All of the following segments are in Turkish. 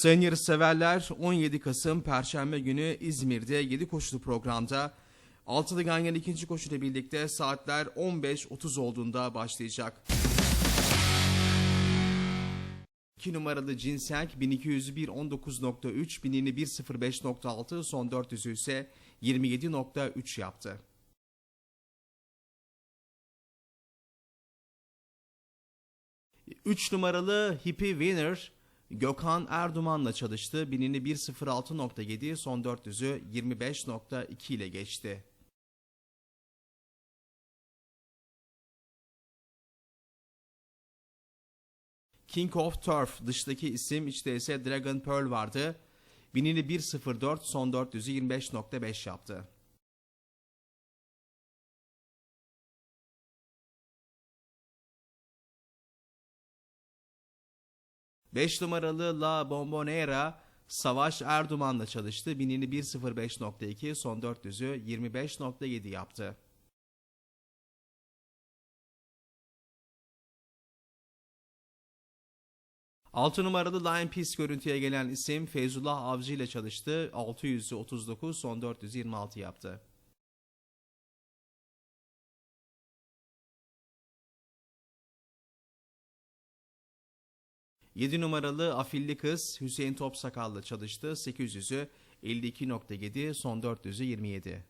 Sayın yarışseverler 17 Kasım Perşembe günü İzmir'de 7 koşulu programda Altılı Ganyan ikinci koşuyla birlikte saatler 15.30 olduğunda başlayacak. 2 numaralı Ginseng 1201 19.3, binini 105.6, son 400'ü ise 27.3 yaptı. Üç numaralı Hippie Winner Gökhan Erduman'la çalıştı. Binini 1.06.7, son 400'ü 25.2 ile geçti. King of Turf dıştaki isim içte ise Dragon Pearl vardı. Binini 1.04 son 400'ü 25.5 yaptı. Beş numaralı La Bombonera Savaş Erduman'la çalıştı. Binini 1.05.2 son 400'ü 25.7 yaptı. Altı numaralı Lion Peace görüntüye gelen isim Feyzullah Avcı ile çalıştı. 600'ü 39 son 426 yaptı. Yedi numaralı Afilli Kız Hüseyin Topsakal'la çalıştı. 800'ü 52.7 son 400'ü 27.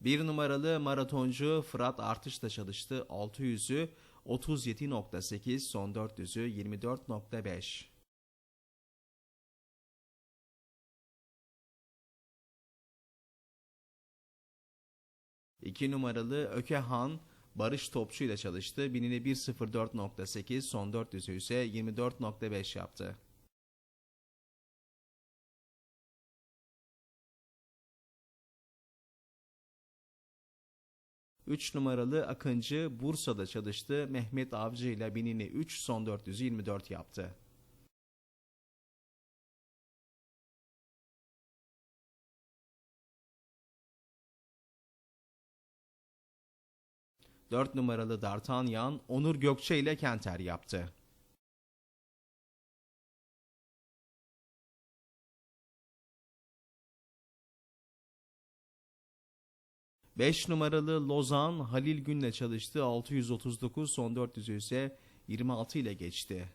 Bir numaralı maratoncu Fırat Artış'la çalıştı. 600'ü 37.8 son 400'ü 24.5. İki numaralı Ökehan Barış Topçu ile çalıştı. Binini 1.04.8 son 400'ü ise 24.5 yaptı. Üç numaralı Akıncı Bursa'da çalıştı. Mehmet Avcı ile binini 3 son 400'ü 24 yaptı. Dört numaralı D'Artagnan Onur Gökçe ile Kenter yaptı. Beş numaralı Lozan Halil Gün'le çalıştı. 639 son 400'ü ise 26 ile geçti.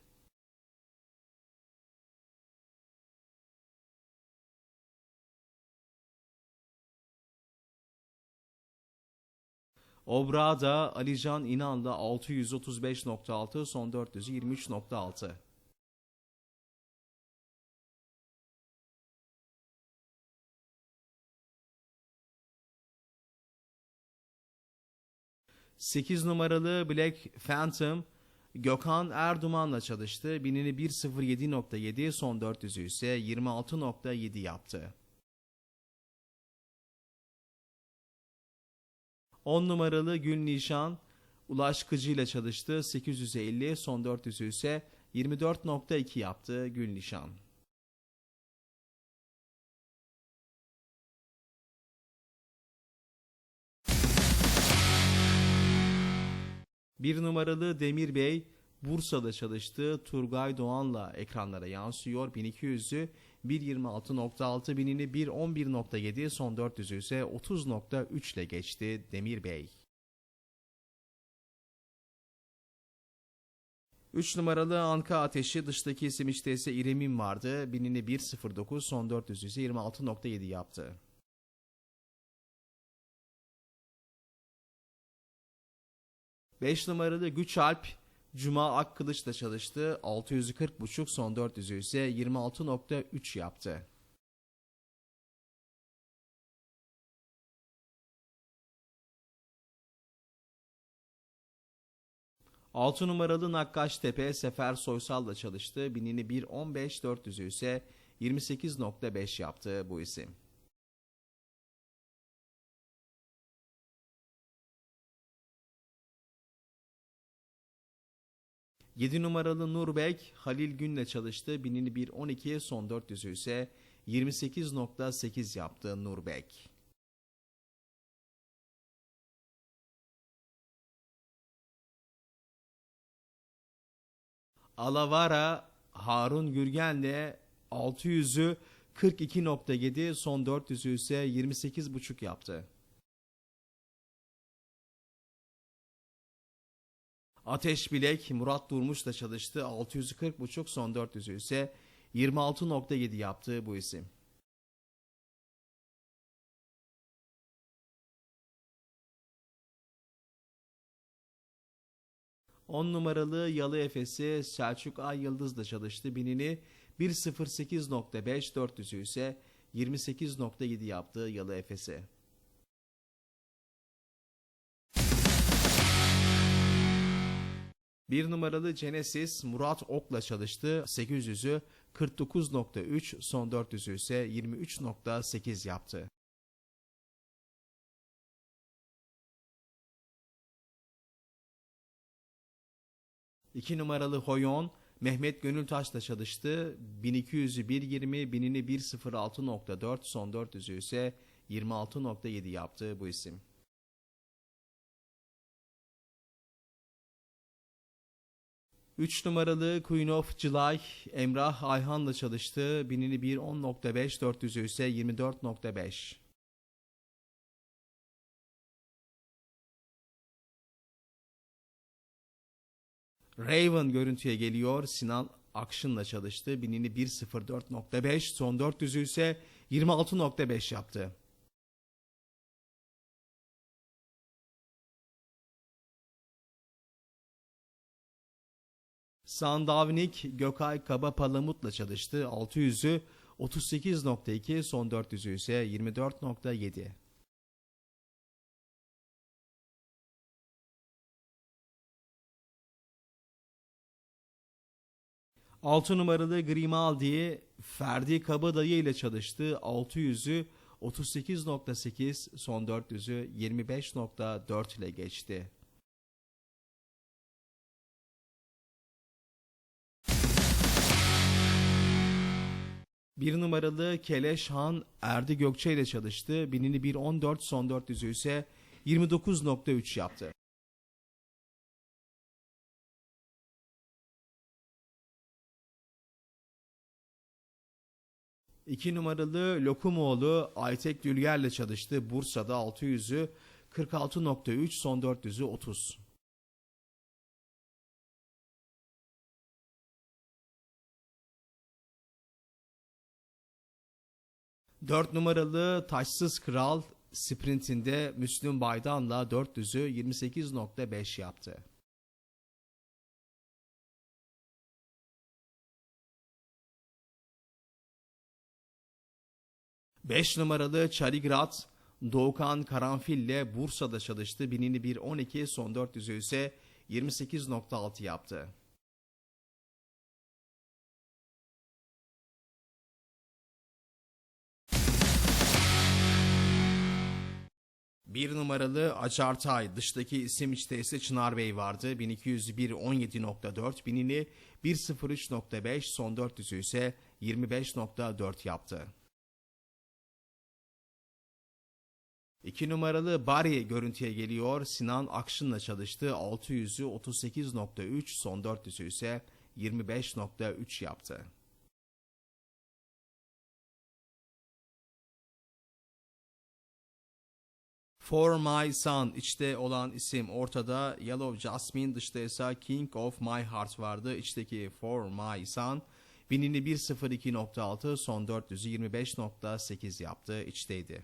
Obra'da Alican İnan'la 635.6 son 400'ü 23.6. Sekiz numaralı Black Phantom Gökhan Erduman'la çalıştı. Binini 1.07.7 son 400'ü ise 26.7 yaptı. 10 numaralı Gül Nişan Ulaş Kıcı ile çalıştı. 850 son 400'ü ise 24.2 yaptı Gül Nişan. Bir numaralı Demir Bey Bursa'da çalıştı. Turgay Doğan'la ekranlara yansıyor. 1200'ü 1.26.6 binini 1.11.7 son 400'ü ise 30.3 ile geçti Demir Bey. 3 numaralı Anka Ateşi dıştaki isim işte ise İrem'in vardı. Binini 1.09 son 400'ü ise 26.7 yaptı. Beş numaralı Güç Alp Cuma Akkılıç'la çalıştı. 640.5 son 400'ü ise 26.3 yaptı. Altı numaralı Nakkaş Tepe Sefer Soysal'la çalıştı. Binini 1.15 400'ü ise 28.5 yaptı bu isim. 7 numaralı Nurbek Halil Gün'le çalıştı. 1001.12 son 400'ü ise 28.8 yaptı Nurbek. Alavara Harun Gürgen'le 600'ü 42.7 son 400'ü ise 28.5 yaptı. Ateş Bilek Murat Durmuş'la çalıştı. 640.5 son 400'ü ise 26.7 yaptı bu isim. On numaralı Yalı Efes'i Selçuk Ay Yıldız'la çalıştı. Binini 1.08.5 400'ü ise 28.7 yaptı Yalı Efes'e. Bir numaralı Genesis Murat Ok'la çalıştı. 800'ü 49.3 son 400'ü ise 23.8 yaptı. İki numaralı Hoyon Mehmet Gönültaş'la çalıştı. 1200'ü 1.20, binini 1.06.4, son 400'ü ise 26.7 yaptı bu isim. Üç numaralı Queen of July Emrah Ayhan'la çalıştı. Binini 1.10.5, 400'ü ise 24.5. Raven görüntüye geliyor. Sinan Akşın'la çalıştı. Binini 1.04.5, son 400'ü ise 26.5 yaptı. Sandavnik Gökay Kaba Palamut'la çalıştı. 600'ü 38.2, son 400'ü ise 24.7. Altı numaralı Grimaldi Ferdi Kabadayı ile çalıştı. 600'ü 38.8 son 400'ü 25.4 ile geçti. Bir numaralı Keleş Han Erdi Gökçe ile çalıştı. Binini 1.14 son 400'ü ise 29.3 yaptı. İki numaralı Lokumoğlu Aytek Dülger'le çalıştı. Bursa'da 600'ü 46.3 son 400'ü 30. Dört numaralı Taşsız Kral sprintinde Müslüm Baydan'la 400'ü 28.5 yaptı. 5 numaralı Çarigrad Doğukan Karanfil ile Bursa'da çalıştı. Binini 1.12 son 400'ü ise 28.6 yaptı. Bir numaralı Acartay dıştaki isim işte ise Çınar Bey vardı. 1201 17.4 binini 103.5 son 400'ü ise 25.4 yaptı. 2 numaralı Bari görüntüye geliyor. Sinan Akşın'la çalıştı. 600'ü 38.3 son 400'ü ise 25.3 yaptı. For My Son içte olan isim ortada. Yellow Jasmine dışta ise King of My Heart vardı. İçteki For My Son binini 1.02.6 son 400'ü 25.8 yaptı. İçteydi.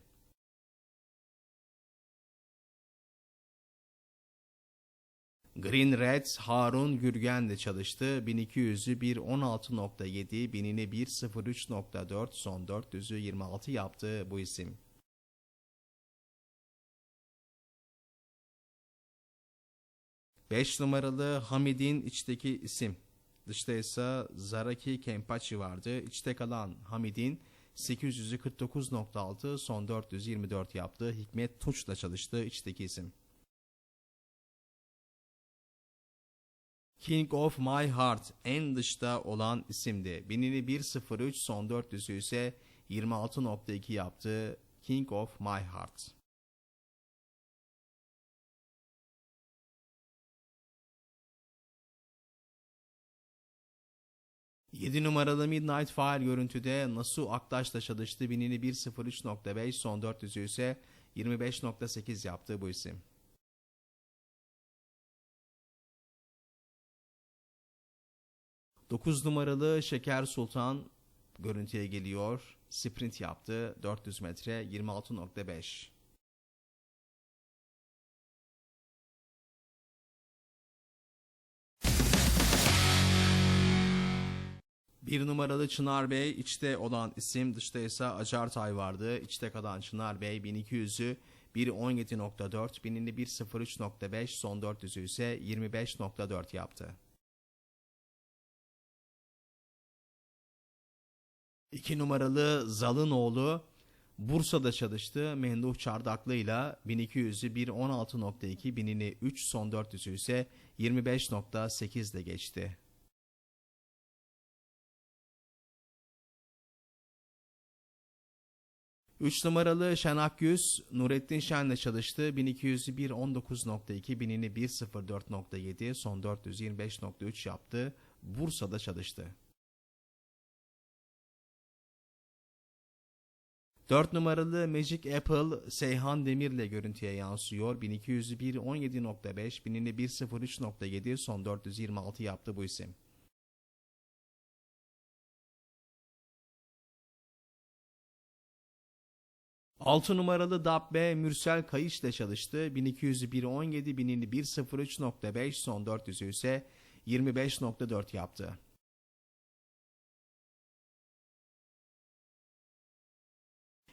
Green Reds Harun Gürgen'le çalıştı. 1200'ü 1.16.7, binini 1.03.4, son 400'ü 26 yaptı bu isim. Beş numaralı Hamid'in içteki isim. Dışta ise Zaraki Kempachi vardı. İçte kalan Hamid'in 800'ü 49.6, son 424 yaptı. Hikmet Tunç'la çalıştı içteki isim. King of My Heart en dışta olan isimdi. Binini 1.03 son 400'ü ise 26.2 yaptı. King of My Heart. 7 numaralı Midnight Fire görüntüde Nasu Aktaş'la çalıştı. Binini 1.03.5 son 400'ü ise 25.8 yaptı bu isim. Dokuz numaralı Şeker Sultan görüntüye geliyor. Sprint yaptı. 400 metre 26.5. Bir numaralı Çınar Bey içte olan isim dışta ise Acartay vardı. İçte kalan Çınar Bey 1200'ü 1.17.4 binini 1.03.5 son 400'ü ise 25.4 yaptı. 2 numaralı Zalınoğlu Bursa'da çalıştı. Menduh Çardaklı ile 1200'ü 1.16.2 binini 3 son 400'ü ise 25.8 ile geçti. Üç numaralı Şenak Yüz, Nurettin Şen'le çalıştı. 1200'ü 1.19.2, binini 1.04.7, son 425.3 yaptı. Bursa'da çalıştı. 4 numaralı Magic Apple Seyhan Demir'le görüntüye yansıyor. 1200'ü 1.17.5, binini 1.03.7, son 426 yaptı bu isim. Altı numaralı Dabbe Mürsel Kayış ile çalıştı. 1200'ü 1.17, binini 1.03.5, son 400'ü ise 25.4 yaptı.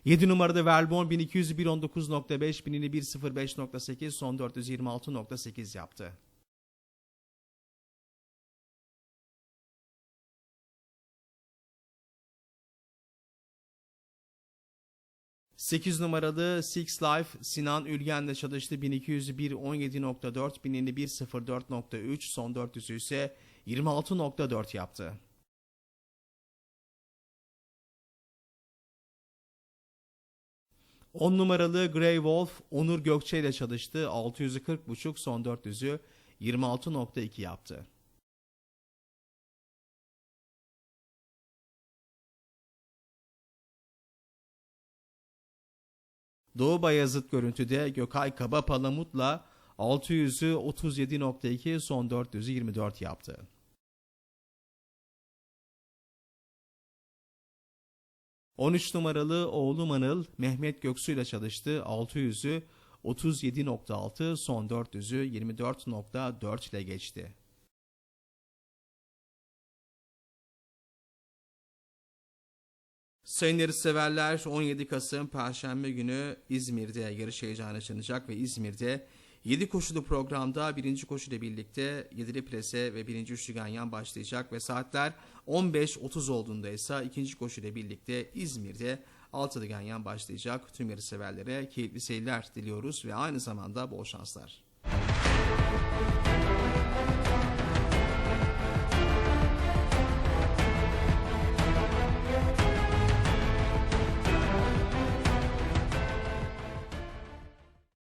7 numarada Velbon 1200'ü 1.19.5, binini 1.05.8, son 426.8 yaptı. 8 numaralı Six Life Sinan Ülgen'le çalıştı. 1200'ü 1.17.4, binini 1.04.3, son 400'ü ise 26.4 yaptı. On numaralı Grey Wolf Onur Gökçe ile çalıştı. 600'ü 40.5 son 400'ü 26.2 yaptı. Doğu Bayazıt görüntüde Gökay Kaba Palamut'la 600'ü 37.2 son 400'ü 24 yaptı. ...13 numaralı oğlu Manıl Mehmet Göksu ile çalıştı. 600'ü 37.6 son 400'ü 24.4 ile geçti. Sayın severler 17 Kasım Perşembe günü İzmir'de yarış heyecanı yaşanacak ve İzmir'de 7 koşulu programda birinci koşuyla birlikte 7'li plase ve birinci üçlü ganyan başlayacak ve saatler 15.30 olduğunda ise ikinci koşuyla birlikte İzmir'de altılı ganyan başlayacak. Tüm yarış severlere keyifli seyirler diliyoruz ve aynı zamanda bol şanslar.